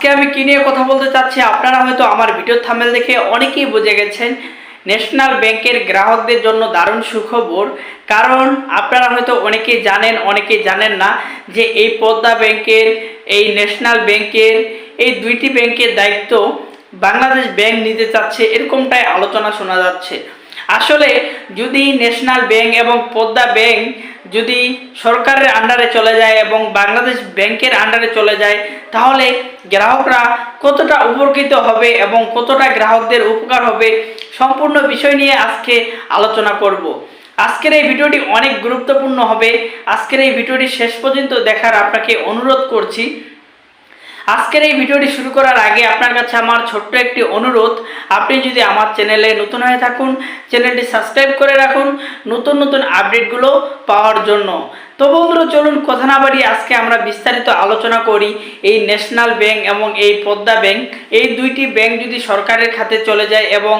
আজকে আমি কি নিয়ে কথা বলতে চাচ্ছি, আপনারা হয়তো আমার ভিডিও থামেল দেখে অনেকেই বুঝে গেছেন, ন্যাশনাল ব্যাংকের গ্রাহকদের জন্য দারুণ সুখবর। কারণ আপনারা হয়তো অনেকেই জানেন অনেকেই জানেন না যে এই পদ্মা ব্যাংকের, এই ন্যাশনাল ব্যাংকের, এই দুইটি ব্যাংকের দায়িত্ব বাংলাদেশ ব্যাংক নিতে চাচ্ছে, এরকমটাই আলোচনা শোনা যাচ্ছে। আসলে যদি ন্যাশনাল ব্যাংক এবং পদ্মা ব্যাংক যদি সরকারের আন্ডারে চলে যায় এবং বাংলাদেশ ব্যাংকের আন্ডারে চলে যায়, তাহলে গ্রাহকরা কতটা উপকৃত হবে এবং কতটা গ্রাহকদের উপকার হবে সম্পূর্ণ বিষয় নিয়ে আজকে আলোচনা করব। আজকের এই ভিডিওটি অনেক গুরুত্বপূর্ণ হবে। আজকের এই ভিডিওটি শেষ পর্যন্ত দেখার আপনাকে অনুরোধ করছি। আজকের এই ভিডিওটি শুরু করার আগে আপনার কাছে আমার ছোট্ট একটি অনুরোধ। আপনি যদি আমার চ্যানেলে নতুন হয়ে থাকুন, চ্যানেলটি সাবস্ক্রাইব করে রাখুন নতুন নতুন আপডেটগুলো পাওয়ার জন্য। তো বন্ধুরা, চলুন কথা না বাড়িয়ে আজকে আমরা বিস্তারিত আলোচনা করি এই ন্যাশনাল ব্যাংক এবং এই পদ্মা ব্যাংক। এই দুইটি ব্যাংক যদি সরকারের খাতে চলে যায় এবং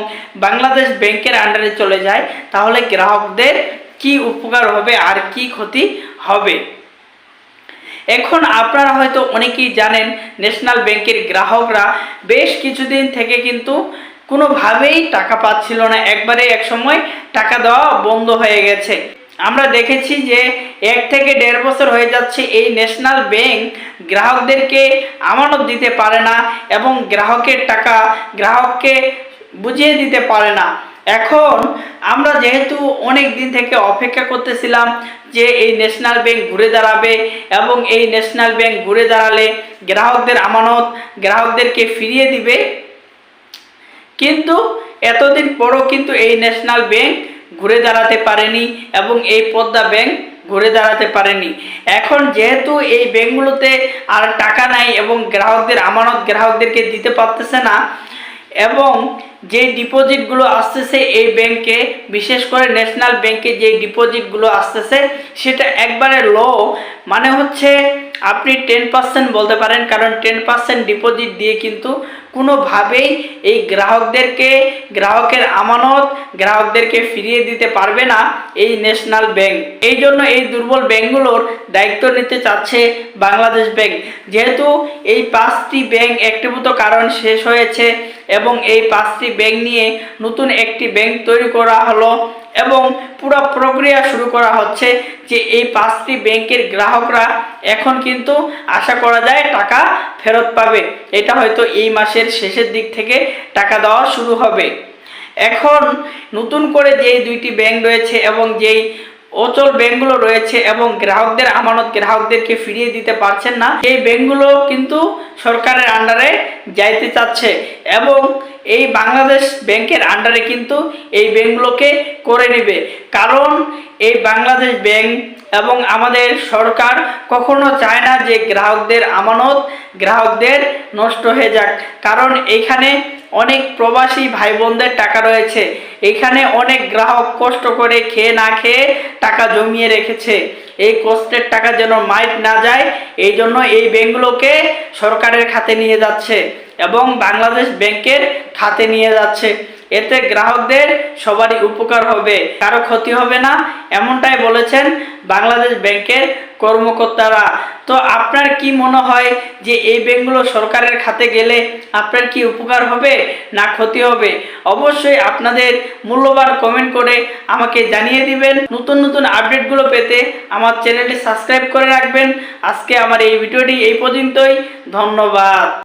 বাংলাদেশ ব্যাংকের আন্ডারে চলে যায়, তাহলে গ্রাহকদের কি উপকার হবে আর কি ক্ষতি হবে? এখন আপনারা হয়তো অনেকেই জানেন ন্যাশনাল ব্যাংকের গ্রাহকরা বেশ কিছুদিন থেকে কিন্তু কোনোভাবেই টাকা পাচ্ছিল না। একবারে এক সময় টাকা দেওয়া বন্ধ হয়ে গেছে। আমরা দেখেছি যে এক থেকে দেড় বছর হয়ে যাচ্ছে এই ন্যাশনাল ব্যাংক গ্রাহকদেরকে আমানত দিতে পারে না এবং গ্রাহকের টাকা গ্রাহককে বুঝিয়ে দিতে পারে না। এখন আমরা যেহেতু অনেক দিন থেকে অপেক্ষা করতেছিলাম যে এই ন্যাশনাল ব্যাংক ঘুরে দাঁড়াবে এবং এই ন্যাশনাল ব্যাংক ঘুরে দাঁড়ালে গ্রাহকদের আমানত গ্রাহকদেরকে ফিরিয়ে দিবে। কিন্তু এতদিন পরও কিন্তু এই ন্যাশনাল ব্যাংক ঘুরে দাঁড়াতে পারেনি এবং এই পদ্মা ব্যাংক ঘুরে দাঁড়াতে পারেনি। এখন যেহেতু এই ব্যাংকগুলোতে আর টাকা নাই এবং গ্রাহকদের আমানত গ্রাহকদেরকে দিতে পারতেছে না এবং যে ডিপোজিটগুলো আসতেছে এই ব্যাংকে বিশেষ করে ন্যাশনাল ব্যাংকে যে ডিপোজিটগুলো আসতেছে, সেটা একবারে লো মানে হচ্ছে আপনি টেন পার্সেন্ট বলতে পারেন, কারণ টেন পার্সেন্ট ডিপোজিট দিয়ে কিন্তু কোনোভাবেই এই গ্রাহকদেরকে, গ্রাহকের আমানত, গ্রাহকদেরকে ফিরিয়ে দিতে পারবে না এই ন্যাশনাল ব্যাংক এই জন্য এই দুর্বল ব্যাংকগুলোর দায়িত্ব নিতে চাচ্ছে বাংলাদেশ ব্যাংক। যেহেতু এই পাঁচটি ব্যাংক একটিভূত কারণ শেষ হয়েছে এবং এই পাঁচটি ব্যাংক নিয়ে নতুন একটি ব্যাংক তৈরি করা হলো এবং পুরো প্রক্রিয়া শুরু করা হচ্ছে যে এই পাঁচটি ব্যাংকের গ্রাহকরা এখন কিন্তু আশা করা যায় টাকা ফেরত পাবে। এটা হয়তো এই মাসের শেষের দিক থেকে টাকা দেওয়া শুরু হবে। এখন নতুন করে যেই দুইটি ব্যাংক রয়েছে এবং যেই অচল ব্যাংকগুলো রয়েছে এবং গ্রাহকদের আমানত গ্রাহকদেরকে ফিরিয়ে দিতে পারছেন না, এই ব্যাংকগুলো কিন্তু সরকারের আন্ডারে যাইতে চাচ্ছে এবং এই বাংলাদেশ ব্যাংকের আন্ডারে কিন্তু এই ব্যাংকগুলোকে করে নেবে। কারণ এই বাংলাদেশ ব্যাংক এবং আমাদের সরকার কখনো চায় না যে গ্রাহকদের আমানত, গ্রাহকদের নষ্ট হয়ে যাক। কারণ এখানে অনেক প্রবাসী ভাই বোনদের টাকা রয়েছে। এখানে অনেক গ্রাহক কষ্ট করে খেয়ে না খেয়ে টাকা জমিয়ে রেখেছে। এই কষ্টের টাকা যেন মাইট না যায়, এই জন্য এই ব্যাংকগুলোকে সরকারের খাতে নিয়ে যাচ্ছে। এবং বাংলাদেশ ব্যাংকের খাতে নিয়ে যাচ্ছে। এতে গ্রাহকদের সবারই উপকার হবে, কারও ক্ষতি হবে না, এমনটাই বলেছেন বাংলাদেশ ব্যাংকের কর্মকর্তারা। তো আপনার কি মনে হয় যে এই ব্যাংকগুলো সরকারের খাতে গেলে আপনার কি উপকার হবে না ক্ষতি হবে? অবশ্যই আপনাদের মূল্যবান কমেন্ট করে আমাকে জানিয়ে দিবেন। নতুন নতুন আপডেটগুলো পেতে আমার চ্যানেলটি সাবস্ক্রাইব করে রাখবেন। আজকে আমার এই ভিডিওটি এই পর্যন্তই। ধন্যবাদ।